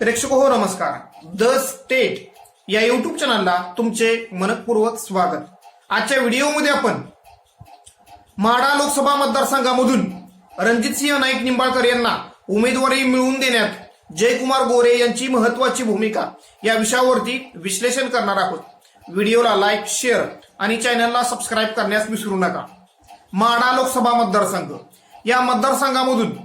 प्रेक्षक हो नमस्कार. द स्टेट या युट्यूब चॅनलला तुमचे मनपूर्वक स्वागत. आजच्या व्हिडिओमध्ये आपण माडा लोकसभा मतदारसंघामधून रणजितसिंह नाईक निंबाळकर यांना उमेदवारी मिळवून देण्यात जयकुमार गोरे यांची महत्वाची भूमिका या विषयावरती विश्लेषण करणार आहोत. व्हिडिओला लाईक शेअर आणि चॅनलला सबस्क्राईब करण्यास विसरू नका. माडा लोकसभा मतदारसंघ. या मतदारसंघामधून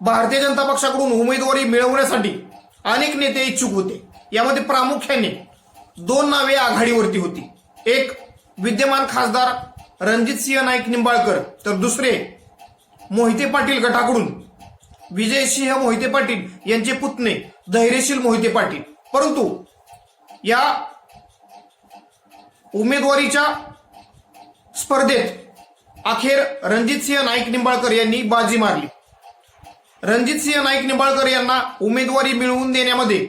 भारतीय जनता पक्षाकडून उमेदवारी मिळवण्यासाठी अनेक नेते इच्छुक होते. यामध्ये प्रामुख्याने दोन नावे आघाडीवरती होती. एक विद्यमान खासदार रणजित सिंह नाईक निंबाळकर तर दुसरे मोहिते पाटील गटाकडून विजयसिंह मोहिते पाटील यांचे पुतणे धैर्यशील मोहिते पाटील. परंतु या उमेदवारीच्या स्पर्धेत अखेर रणजितसिंह नाईक निंबाळकर यांनी बाजी मारली. रणजितसिंह नाईक निंबाळकर यांना उमेदवारी मिळवून देण्यामध्ये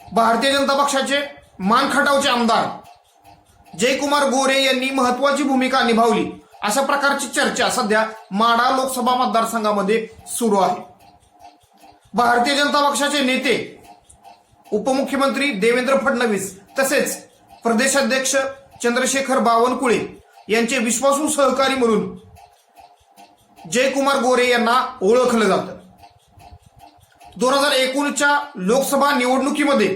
भारतीय जनता पक्षाचे मानखटावचे आमदार जयकुमार गोरे यांनी महत्वाची भूमिका निभावली. अशा प्रकारची चर्चा सध्या माढा लोकसभा मतदारसंघामध्ये सुरू आहे. भारतीय जनता पक्षाचे नेते उपमुख्यमंत्री देवेंद्र फडणवीस तसेच प्रदेशाध्यक्ष चंद्रशेखर बावनकुळे यांचे विश्वासू सहकारी म्हणून जयकुमार गोरे यांना ओळखलं जातं. दोन हजार एकोणीसच्या लोकसभा निवडणुकीमध्ये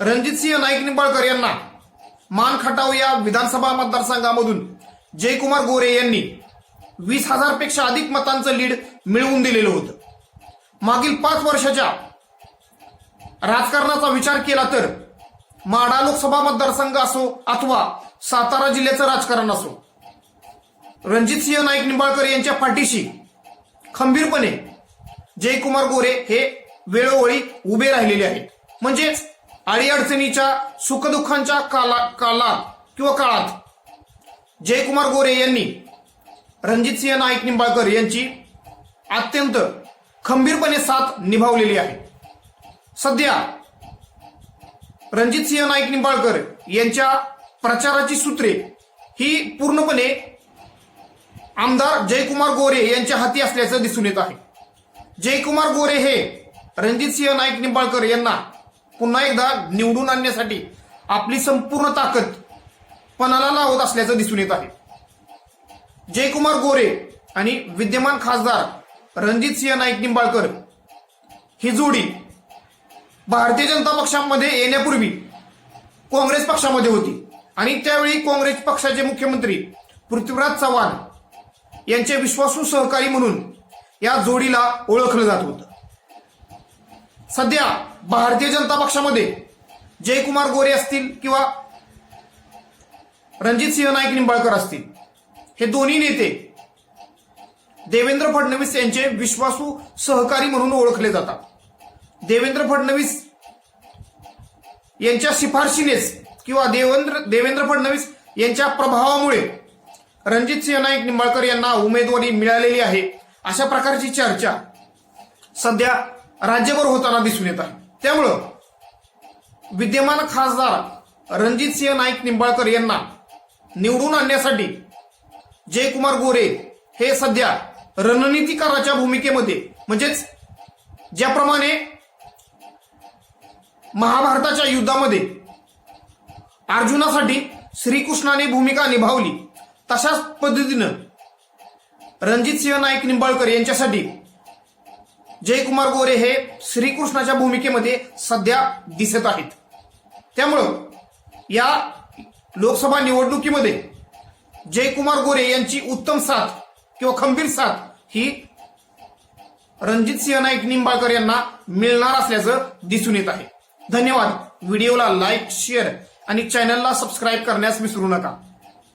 रणजितसिंह नाईक निंबाळकर यांना मान खटाव या विधानसभा मतदारसंघामधून जयकुमार गोरे यांनी वीस हजारपेक्षा अधिक मतांचं लीड मिळवून दिलेलं होतं. मागील पाच वर्षाच्या राजकारणाचा विचार केला तर माडा लोकसभा मतदारसंघ असो अथवा सातारा जिल्ह्याचं राजकारण असो रणजितसिंह नाईक निंबाळकर यांच्या पाठीशी खंबीरपणे जयकुमार गोरे हे वेळोवेळी उभे राहिलेले आहेत. म्हणजेच अडीअडचणीच्या सुखदुःखांच्या काला कालात किंवा काळात जयकुमार गोरे यांनी रणजितसिंह नाईक निंबाळकर यांची अत्यंत खंबीरपणे साथ निभावलेली आहे. सध्या रणजितसिंह नाईक निंबाळकर यांच्या प्रचाराची सूत्रे ही पूर्णपणे आमदार जयकुमार गोरे यांच्या हाती असल्याचं दिसून येत आहे. जयकुमार गोरे हे रणजित सिंह नाईक निंबाळकर यांना पुन्हा एकदा निवडून आणण्यासाठी आपली संपूर्ण ताकद पणाला लावत असल्याचं दिसून येत आहे. जयकुमार गोरे आणि विद्यमान खासदार रणजित सिंह नाईक निंबाळकर ही जोडी भारतीय जनता पक्षामध्ये येण्यापूर्वी काँग्रेस पक्षामध्ये होती आणि त्यावेळी काँग्रेस पक्षाचे मुख्यमंत्री पृथ्वीराज चव्हाण यांचे विश्वासू सहकारी म्हणून या जोडीला ओळखलं जात होतं. सध्या भारतीय जनता पक्षामध्ये जयकुमार गोरे असतील किंवा रणजित सिंह नाईक निंबाळकर असतील हे दोन्ही नेते देवेंद्र फडणवीस यांचे विश्वासू सहकारी म्हणून ओळखले जातात. देवेंद्र फडणवीस यांच्या शिफारशीनेच किंवा देवेंद्र देवेंद्र फडणवीस यांच्या प्रभावामुळे रणजितसिंह नाईक निंबाळकर यांना उमेदवारी मिळालेली आहे. अशा प्रकारची चर्चा सध्या राज्यभर होताना दिसून येत आहे. त्यामुळं विद्यमान खासदार रणजितसिंह नाईक निंबाळकर यांना निवडून आणण्यासाठी जयकुमार गोरे हे सध्या रणनीतिकाराच्या भूमिकेमध्ये म्हणजेच ज्याप्रमाणे महाभारताच्या युद्धामध्ये अर्जुनासाठी श्रीकृष्णाने भूमिका निभावली तशाच पद्धतीनं रणजित सिंह नाईक निंबाळकर यांच्यासाठी जयकुमार गोरे हे श्रीकृष्णाच्या भूमिकेमध्ये सध्या दिसत आहेत. त्यामुळं या लोकसभा निवडणुकीमध्ये जयकुमार गोरे यांची उत्तम साथ किंवा खंबीर साथ ही रणजित सिंह नाईक निंबाळकर यांना मिळणार असल्याचं दिसून येत आहे. धन्यवाद. व्हिडिओला लाईक शेअर आणि चॅनलला सबस्क्राईब करण्यास विसरू नका.